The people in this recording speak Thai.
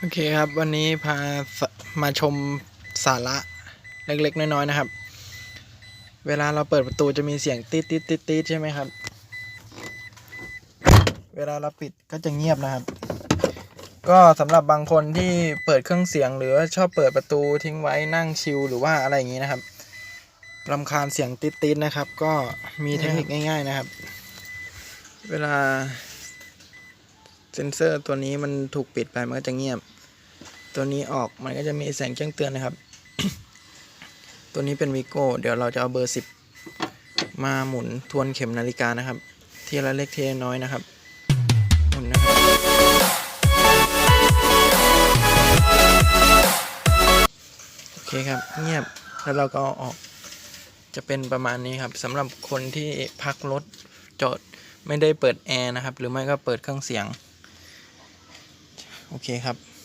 โอเคครับวันนี้พามาชมสาระเล็กๆ น้อยๆนะครับ เวลาเราเปิดประตูจะมีเสียงติดติดติดติดใช่ไหมครับ เวลาเราปิดก็จะเงียบนะครับ ก็สำหรับบางคนที่เปิดเครื่องเสียงหรือว่าชอบเปิดประตูทิ้งไว้นั่งชิลหรือว่าอะไรอย่างนี้นะครับรำคาญเสียงติดติดนะครับ ก็มีเทคนิคง่าย ๆนะครับ เวลา ซนเซอร์ตัวนี้มันถูกปิดไปมันก็จะเงียบ ตัวนี้ออกมันก็จะมีแสงแจ้งเตือนนะครับ ตัวนี้เป็นวิโก้เดี๋ยวเราจะเอาเบอร์สิบมาหมุนทวนเข็มนาฬิกานะครับ ทีละเล็กทีละน้อยนะครับ หมุนนะครับ โอเคครับเงียบแล้วเราก็ออกจะเป็นประมาณนี้ครับสำหรับคนที่พักรถจอดไม่ได้เปิดแอร์นะครับ หรือไม่ก็เปิดเครื่องเสียง โอเคครับ